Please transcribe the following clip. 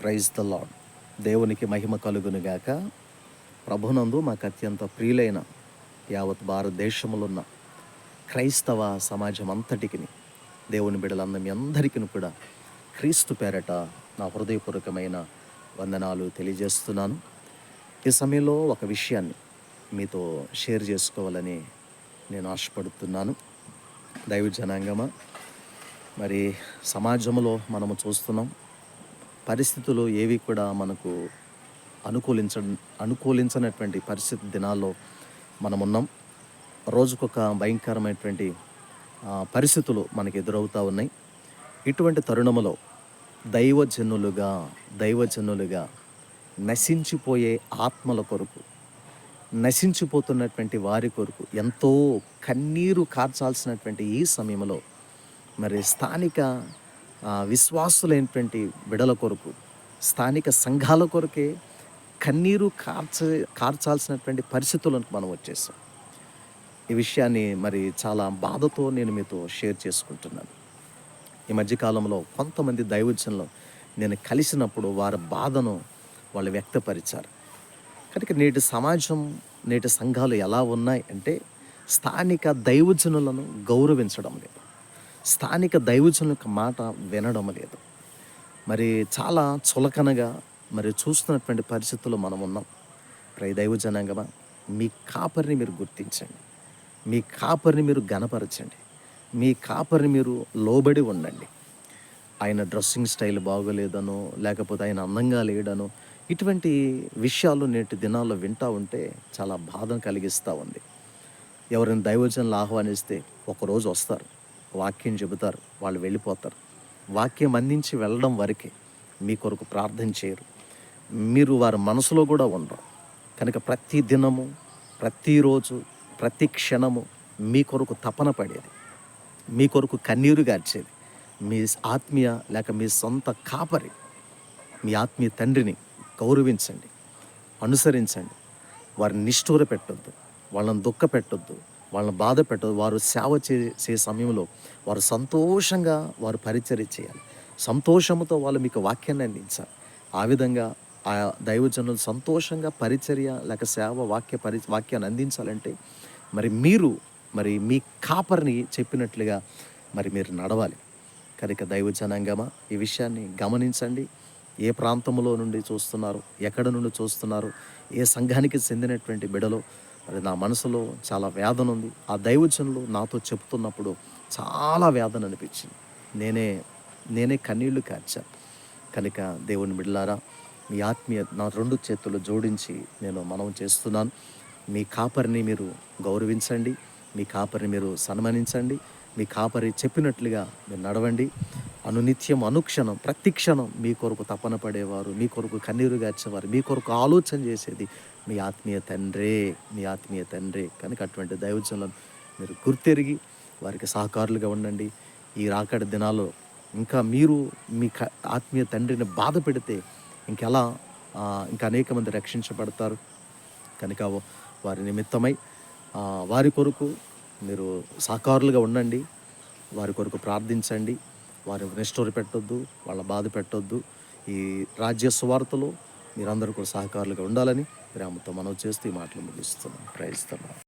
Praise the lord దేవునికి మహిమ కలుగునుగాక. ప్రభునందు మాకు అత్యంత ప్రియులైన యావత్ భారతదేశంలో ఉన్న క్రైస్తవ సమాజం అంతటికి దేవుని బిడలందరి మీ అందరికీ కూడా క్రీస్తు పేరట నా హృదయపూర్వకమైన వందనాలు తెలియజేస్తున్నాను. ఈ సమయంలో ఒక విషయాన్ని మీతో షేర్ చేసుకోవాలని నేను ఆశపడుతున్నాను. దైవ జనాంగమా మరి సమాజంలో మనము చూస్తున్నాం. పరిస్థితులు ఏవి కూడా మనకు అనుకూలించ అనుకూలించనటువంటి పరిస్థితి దినాల్లో మనం ఉన్నాం రోజుకొక భయంకరమైనటువంటి పరిస్థితులు మనకు ఎదురవుతూ ఉన్నాయి. ఇటువంటి తరుణములో దైవజనులుగా దైవజనులుగా నశించిపోయే ఆత్మల కొరకు నశించిపోతున్నటువంటి వారి కొరకు ఎంతో కన్నీరు కార్చాల్సినటువంటి ఈ సమయంలో మరి స్థానిక విశ్వాసులైనటువంటి బిడల కొరకు స్థానిక సంఘాల కొరకే కన్నీరు కార్చ కార్చాల్సినటువంటి పరిస్థితులకు మనం వచ్చేసాం. ఈ విషయాన్ని మరి చాలా బాధతో నేను మీతో షేర్ చేసుకుంటున్నాను. ఈ మధ్యకాలంలో కొంతమంది దైవజనులు నేను కలిసినప్పుడు వారి బాధను వాళ్ళు వ్యక్తపరిచారు. కనుక నేటి సమాజం నేటి సంఘాలు ఎలా ఉన్నాయి అంటే స్థానిక దైవజనులను గౌరవించడం లేదు. స్థానిక దైవజనుల యొక్క మాట వినడం లేదు. మరి చాలా చులకనగా మరి చూస్తున్నటువంటి పరిస్థితుల్లో మనం ఉన్నాం. ప్రై దైవజనంగా మీ కాపరిని మీరు గుర్తించండి. మీ కాపరిని మీరు గనపరచండి మీ కాపరిని మీరు లోబడి ఉండండి. ఆయన డ్రెస్సింగ్ స్టైల్ బాగోలేదనో లేకపోతే ఆయన అందంగా లేడనో ఇటువంటి విషయాలు నేటి దినాల్లో వింటూ ఉంటే చాలా బాధను కలిగిస్తూ ఉంది. ఎవరైనా దైవజనులు ఆహ్వానిస్తే ఒకరోజు వస్తారు. వాక్యం చెబుతారు వాళ్ళు వెళ్ళిపోతారు. వాక్యం అందించి వెళ్ళడం వరకే మీ కొరకు ప్రార్థన చేయరు. మీరు వారి మనసులో కూడా ఉండరు. కనుక ప్రతి దినము ప్రతిరోజు ప్రతి క్షణము మీ కొరకు తపన పడేది. మీ కొరకు కన్నీరు గార్చేది. మీ ఆత్మీయ లేక మీ సొంత కాపరి మీ ఆత్మీయ తండ్రిని గౌరవించండి అనుసరించండి. వారిని నిష్ఠూర పెట్టొద్దు వాళ్ళని దుఃఖ పెట్టొద్దు వాళ్ళని బాధ పెట్టదు. వారు సేవ చేసే సమయంలో వారు సంతోషంగా వారు పరిచర్య చేయాలి. సంతోషంతో వాళ్ళు మీకు వాక్యాన్ని అందించాలి. ఆ విధంగా ఆ దైవజనులు సంతోషంగా పరిచర్య లేక సేవ వాక్య పరి వాక్యాన్ని అందించాలంటే మరి మీరు మరి మీ కాపరిని చెప్పినట్లుగా మరి మీరు నడవాలి. కనుక దైవ జనాంగమా ఈ విషయాన్ని గమనించండి. ఏ ప్రాంతంలో నుండి చూస్తున్నారు ఎక్కడ నుండి చూస్తున్నారు ఏ సంఘానికి చెందినటువంటి బిడలో మరి నా మనసులో చాలా వేదన ఉంది. ఆ దైవజనులు నాతో చెప్తున్నప్పుడు చాలా వేదన అనిపించింది. నేనే నేనే కన్నీళ్ళు కార్చా. కనుక దేవుని బిడ్డలారా మీ ఆత్మీయ నా రెండు చేతులు జోడించి నేను మనం చేస్తున్నాను. మీ కాపరిని మీరు గౌరవించండి. మీ కాపరిని మీరు సన్మానించండి. మీ కాపరి చెప్పినట్లుగా మీరు నడవండి. అనునిత్యం అనుక్షణం ప్రతిక్షణం మీ కొరకు తపన పడేవారు మీ కొరకు కన్నీరు గార్చేవారు మీ కొరకు ఆలోచన చేసేది మీ ఆత్మీయ తండ్రే మీ ఆత్మీయ తండ్రే. కనుక అటువంటి దైవజనులను మీరు గుర్తెరిగి వారికి సహకారులుగా ఉండండి. ఈ రాకడ దినాల్లో ఇంకా మీరు మీ క- ఆత్మీయ తండ్రిని బాధ పెడితే ఇంకెలా ఇంకా అనేక మంది రక్షించబడతారు. కనుక వారి నిమిత్తమై వారి కొరకు మీరు సహకారులుగా ఉండండి. వారి కొరకు ప్రార్థించండి. వారి స్టోరీ పెట్టొద్దు వాళ్ళ బాధ పెట్టొద్దు. ఈ రాజ్య సువార్తలో మీరందరూ కూడా సహకారులుగా ఉండాలని ప్రేమతో మనం చేస్తూ ఈ మాటలు ముగిస్తున్నాం. ప్రయత్నిస్తున్నాం